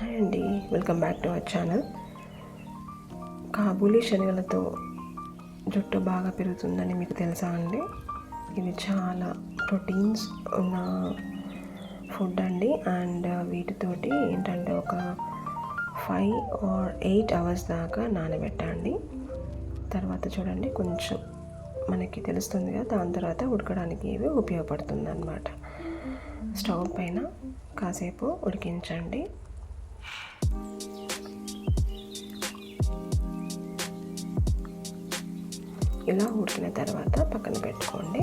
Hi అండి welcome back to our channel. Kabuli శనగలతో జుట్టు బాగా పెరుగుతుందని మీకు తెలుసా అండి? ఇది చాలా ప్రోటీన్స్ ఉన్న ఫుడ్ అండి. అండ్ వీటితోటి ఏంటంటే ఒక ఫైవ్ ఆర్ ఎయిట్ అవర్స్ దాకా నానబెట్టండి తర్వాత చూడండి కొంచెం మనకి తెలుస్తుంది కదా దాని తర్వాత ఉడకడానికి ఇవి ఉపయోగపడుతుంది అనమాట స్టవ్ పైన కాసేపు ఉడికించండి. ఇలా ఉడికిన తర్వాత పక్కన పెట్టుకోండి.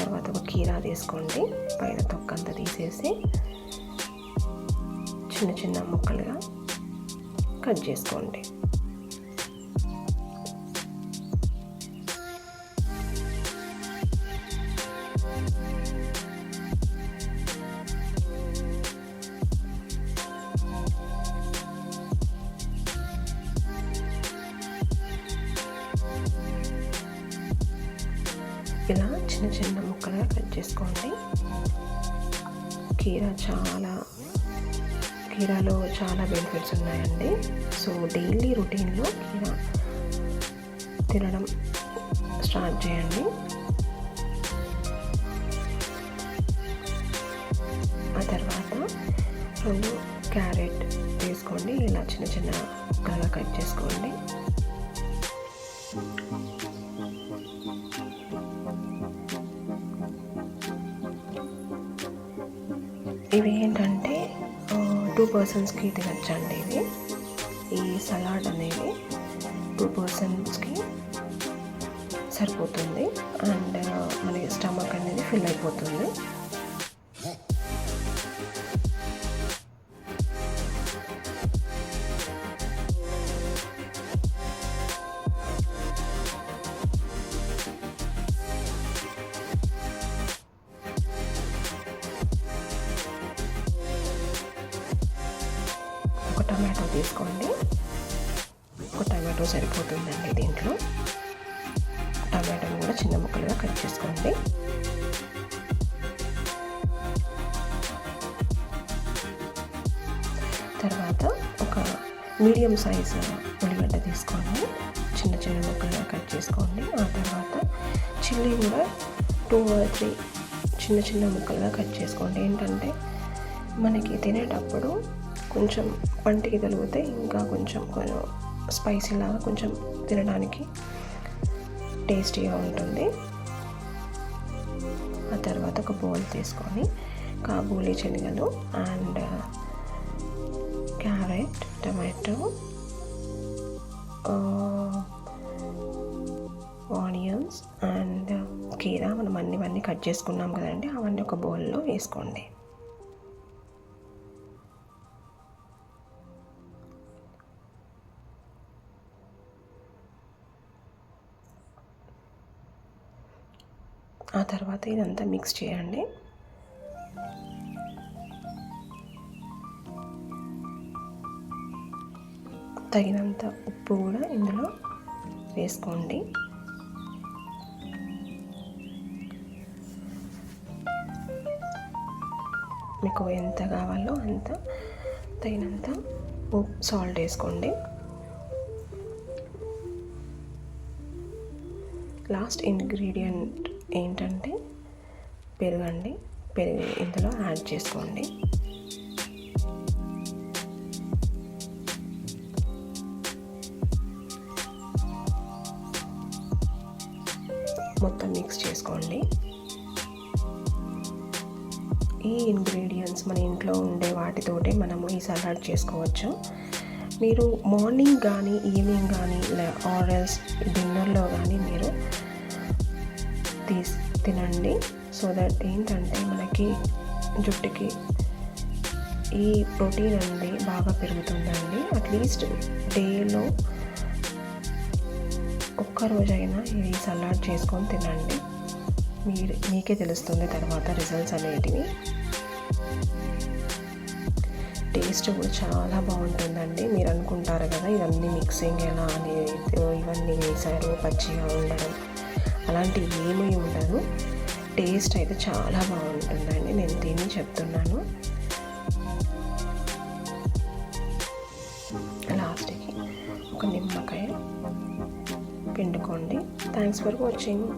తర్వాత ఒక కీరా తీసుకోండి. పైన తొక్కంతా తీసేసి చిన్న చిన్న ముక్కలుగా కట్ చేసుకోండి. ఇలా చిన్న చిన్న ముక్కలుగా కట్ చేసుకోండి. కీరా చాలా కీరాలో చాలా బెనిఫిట్స్ ఉన్నాయండి. సో డైలీ రొటీన్లో కీరా తినడం స్టార్ట్ చేయండి. ఆ తర్వాత రెండు క్యారెట్ తీసుకోండి ఇలా చిన్న చిన్న ముక్కలుగా కట్ చేసుకోండి. ఇవి ఏంటంటే టూ పర్సన్స్కి తినచ్చండి ఇవి ఈ సలాడ్ అనేది టూ పర్సన్స్కి సరిపోతుంది. అండ్ మనకి స్టమక్ అనేది ఫిల్ అయిపోతుంది. ఒక టమాటో తీసుకోండి. ఒక టమాటో సరిపోతుందండి దీంట్లో. టమాటోని కూడా చిన్న ముక్కలుగా కట్ చేసుకోండి. తర్వాత ఒక మీడియం సైజ్ ఉల్లిగడ్డ తీసుకోండి. చిన్న చిన్న ముక్కలుగా కట్ చేసుకోండి. ఆ తర్వాత చిల్లీ కూడా టూ ఆర్ త్రీ చిన్న చిన్న ముక్కలుగా కట్ చేసుకోండి. ఏంటంటే మనకి తినేటప్పుడు కొంచెం వంటికి తగిలితే ఇంకా కొంచెం కొంచెం స్పైసీ లాగా కొంచెం తినడానికి టేస్టీగా ఉంటుంది. ఆ తర్వాత ఒక బౌల్ తీసుకొని కాబూలీ శనగలు and carrot tomato onions and కీరా మనం అన్నీ కట్ చేసుకున్నాం కదండి అవన్నీ ఒక బౌల్లో వేసుకోండి. ఆ తర్వాత ఇదంతా మిక్స్ చేయండి. తగినంత ఉప్పు కూడా ఇందులో వేసుకోండి. మీకు ఎంత కావాలో అంత తగినంత ఉప్పు సాల్ట్ వేసుకోండి. లాస్ట్ ఇంగ్రీడియంట్ ఏంటంటే పెరుగండి పెరుగు ఇందులో యాడ్ చేసుకోండి. మొత్తం మిక్స్ చేసుకోండి. ఈ ఇంగ్రీడియంట్స్ మన ఇంట్లో ఉండే వాటితోటే మనము ఈ సలాడ్ చేసుకోవచ్చు. మీరు మార్నింగ్ కానీ ఈవినింగ్ కానీ ఆర్ఎల్స్ డిన్నర్లో తినండి సో దట్ ఏంటంటే మనకి జుట్టుకి ఈ ప్రోటీన్ అనేది బాగా పెరుగుతుందండి. అట్లీస్ట్ డేలో ఒక్కరోజైనా ఇది సలాడ్ చేసుకొని తినండి. మీరు మీకే తెలుస్తుంది తర్వాత రిజల్ట్స్ అనేటివి. టేస్ట్ కూడా చాలా బాగుంటుందండి. మీరు అనుకుంటారు కదా ఇవన్నీ మిక్సింగ్ ఎలా అనేది ఇవన్నీ వేసారు పచ్చిగా ఉండడం. అలాంటివి ఏమీ ఉండదు. టేస్ట్ అయితే చాలా బాగుంటుందండి. నేను దీన్ని చెప్తున్నాను. లాస్ట్కి ఒక నిమ్మకాయ పిండుకోండి. Thanks for watching.